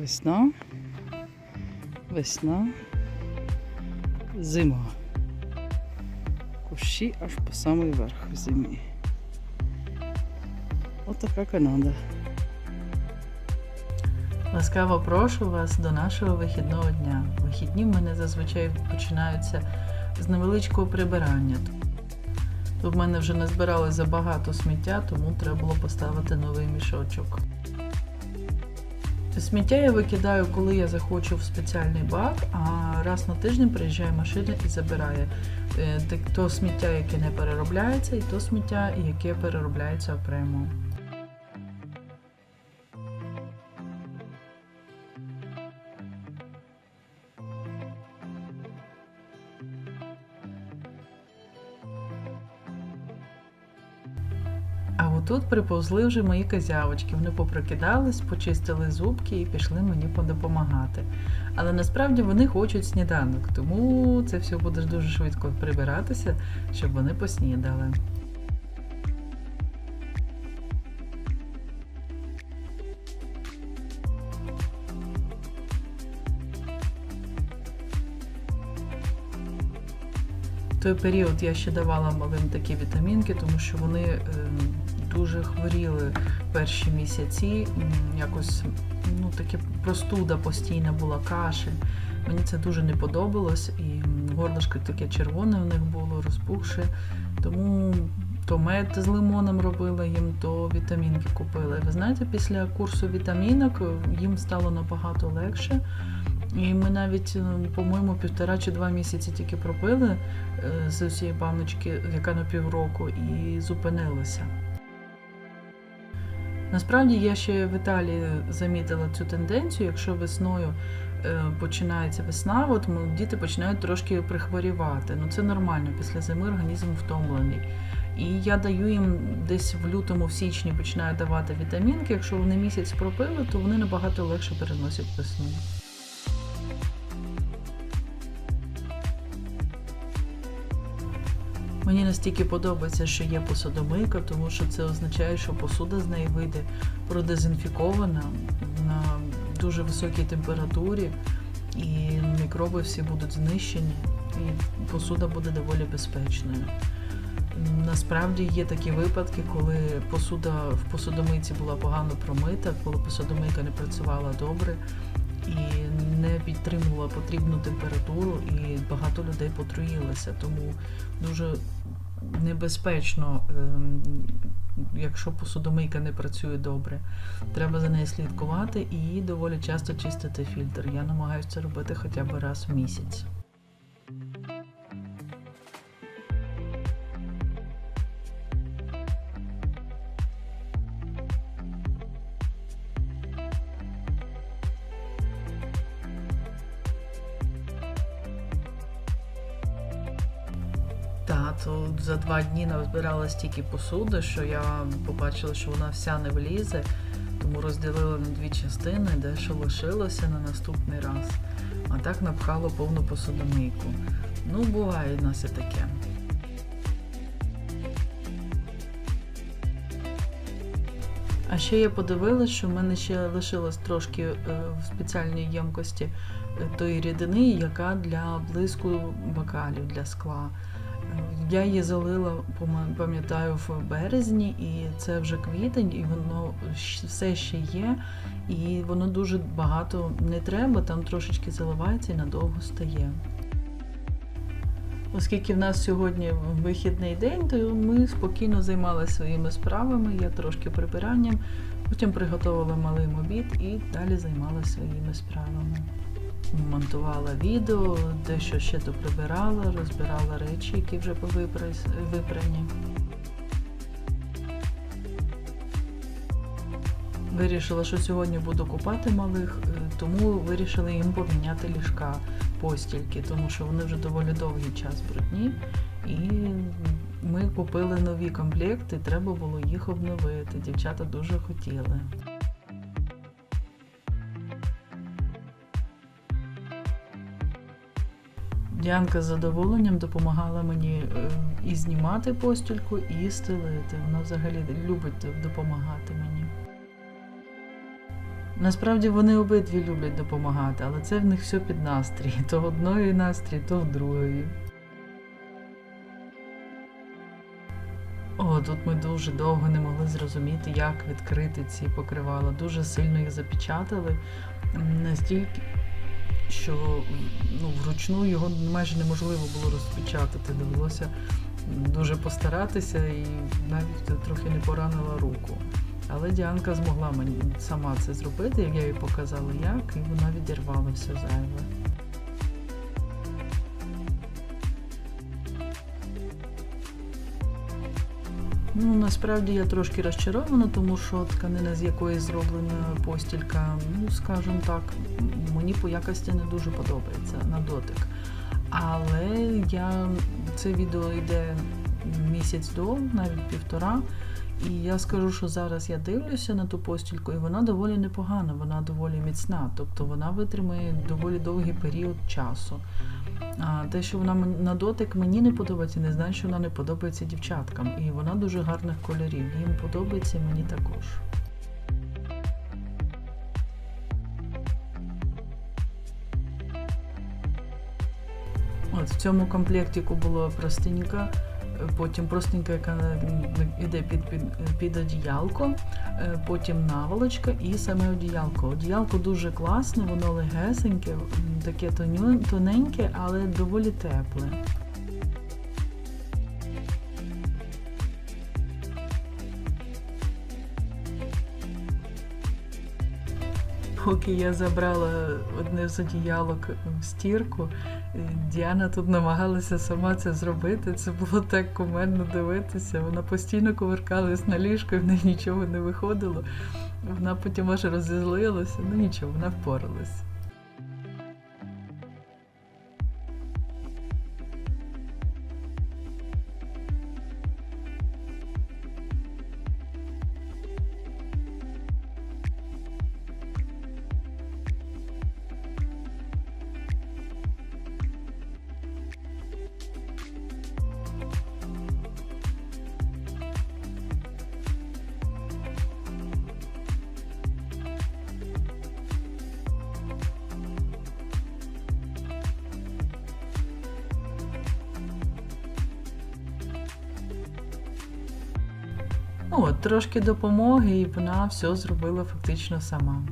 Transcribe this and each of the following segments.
Весна. Весна. Зима. Кущі аж по самий верх в зимі. Отака Канада. Ласкаво прошу вас до нашого вихідного дня. Вихідні в мене зазвичай починаються з невеличкого прибирання. Тут в мене вже не збирали забагато сміття, тому треба було поставити новий мішочок. Сміття я викидаю, коли я захочу в спеціальний бак, а раз на тиждень приїжджає машина і забирає Е, то сміття, яке не переробляється, і то сміття, яке переробляється окремо. Отут приповзли вже мої козявочки. Вони попрокидались, почистили зубки і пішли мені подопомагати. Але насправді вони хочуть сніданок, тому це все буде дуже швидко прибиратися, щоб вони поснідали. Той період я ще давала малим такі вітамінки, тому що вони е, дуже хворіли перші місяці. Якось ну, таке простуда постійна була, кашель. Мені це дуже не подобалось, і м, горлышко таке червоне в них було, розпухше. Тому то мед з лимоном робила їм, то вітамінки купила. Ви знаєте, після курсу вітамінок е, їм стало набагато легше. І ми навіть, е, по-моєму, півтора чи два місяці тільки пропили е, з цієї баночки, яка на півроку, і зупинилося. Насправді я ще в Італії замітила цю тенденцію, якщо весною е, починається весна, от діти починають трошки прихворівати. Ну це нормально, після зими організм втомлений. І я даю їм десь в лютому, в січні починаю давати вітамінки. Якщо вони місяць пропили, то вони набагато легше переносять весну. Мені настільки подобається, що є посудомийка, тому що це означає, що посуда з неї вийде продезінфікована на дуже високій температурі, і мікроби всі будуть знищені, і посуда буде доволі безпечною. Насправді є такі випадки, коли посуда в посудомийці була погано промита, коли посудомийка не працювала добре і не підтримувала потрібну температуру, і багато людей потруїлося. Тому дуже небезпечно, ем, якщо посудомийка не працює добре. Треба за нею слідкувати і доволі часто чистити фільтр. Я намагаюся це робити хоча б раз в місяць. То за два дні назбирала стільки посуди, що я побачила, що вона вся не влізе, тому розділила на дві частини, дещо лишилося на наступний раз. А так напхало повну посудомийку. Ну, буває в нас і таке. А ще я подивилась, що в мене ще лишилось трошки е, в спеціальній ємкості е, тої рідини, яка для блиску бокалів для скла. Я її залила, пам'ятаю, в березні, і це вже квітень, і воно все ще є, і воно дуже багато не треба, там трошечки заливається і надовго стає. Оскільки в нас сьогодні вихідний день, то ми спокійно займалися своїми справами, я трошки прибиранням, потім приготувала малим обід і далі займалася своїми справами. Монтувала відео, дещо ще то прибирала, розбирала речі, які вже випрані. Вирішила, що сьогодні буду купати малих, е, тому вирішила їм поміняти ліжка постільки, тому що вони вже доволі довгий час брудні. І ми купили нові комплекти, треба було їх обновити. Дівчата дуже хотіли. Діанка з задоволенням допомагала мені е, і знімати постільку, і стелити. Вона взагалі любить допомагати мені. Насправді вони обидві люблять допомагати, але це в них все під настрій. То в одної настрій, то в другої. О, тут ми дуже довго не могли зрозуміти, як відкрити ці покривала. Дуже сильно їх запечатали. Настільки, що ну, вручну його майже неможливо було розпечатати. Довелося дуже постаратися і навіть трохи не поранила руку. Але Діанка змогла мені сама це зробити, як я їй показала як, і вона відірвала все зайве. Ну, насправді я трошки розчарована, тому що тканина, з якої зроблена постілька, ну, скажімо так, мені по якості не дуже подобається на дотик. Але я це відео йде місяць до, навіть півтора. І я скажу, що зараз я дивлюся на ту постільку, і вона доволі непогана, вона доволі міцна, тобто вона витримає доволі довгий період часу. А те, що вона на дотик мені не подобається, не знаю, що вона не подобається дівчаткам. І вона дуже гарних кольорів. Їм подобається, мені також. От в цьому комплектику була простинька, потім простинька, яка йде під, під, під одіялко, е, потім наволочка і саме одіялко. Одіялко дуже класне, воно легесеньке, таке тоненьке, але доволі тепле. Поки я забрала одне з одіялок в стірку, Діана тут намагалася сама це зробити. Це було так кумедно дивитися. Вона постійно кувиркалась на ліжко, і в неї нічого не виходило. Вона потім аж розізлилася. Ну нічого, вона впоралась. От, трошки допомоги, і вона все зробила фактично сама.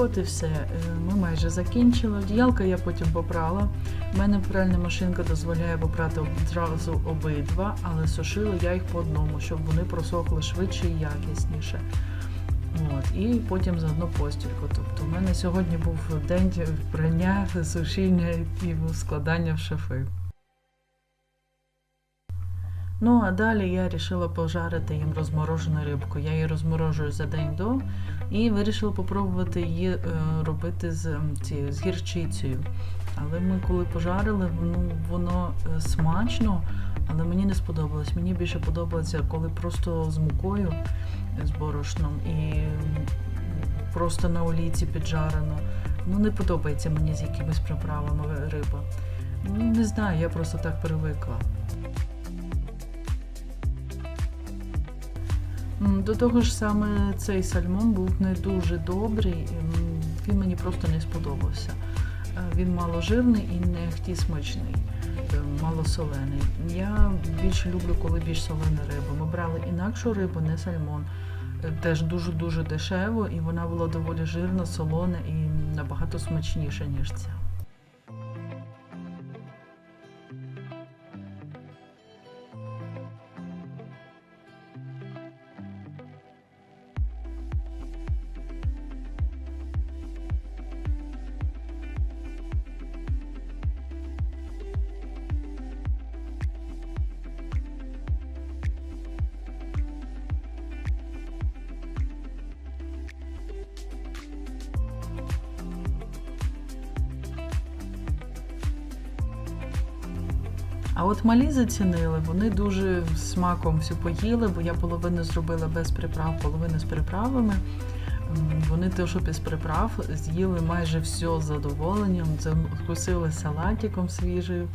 От і все. Е, Ми майже закінчили. Одіялка я потім попрала. У мене пральна машинка дозволяє попрати одразу обидва, але сушила я їх по одному, щоб вони просохли швидше і якісніше. От, і потім заодно постільку. Тобто, у мене сьогодні був день прання, сушіння і складання в шафи. Ну а далі я вирішила пожарити їм розморожену рибку. Я її розморожую за день до і вирішила попробувати її е, робити з, цією, з гірчицею. Але ми коли пожарили, ну, воно е, смачно, але мені не сподобалось. Мені більше подобається, коли просто з мукою, е, з борошном і просто на олійці піджарено. Ну, не подобається мені з якимись приправами риба. Ну, не знаю, я просто так привикла. До того ж саме цей сальмон був не дуже добрий, він мені просто не сподобався. Е, Він маложирний і не хті смачний, е, малосолений. Я більше люблю, коли більш солена риба. Ми брали інакшу рибу, не сальмон. Е, Теж дуже-дуже дешево, і вона була доволі жирна, солона і набагато смачніша, ніж ця. А от малі зацінили, вони дуже смаком всю поїли, бо я половину зробила без приправ, половину з приправами. Вони те, що без приправ, з'їли майже все з задоволенням, закусили салатиком свіжим,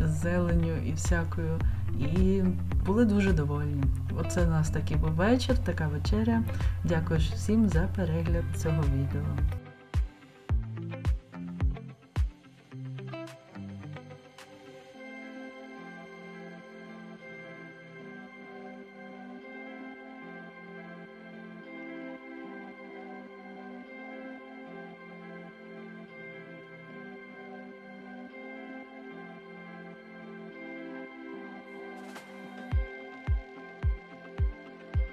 з зеленню і всякою. І були дуже довольні. Оце у нас такий був вечір, така вечеря. Дякую всім за перегляд цього відео.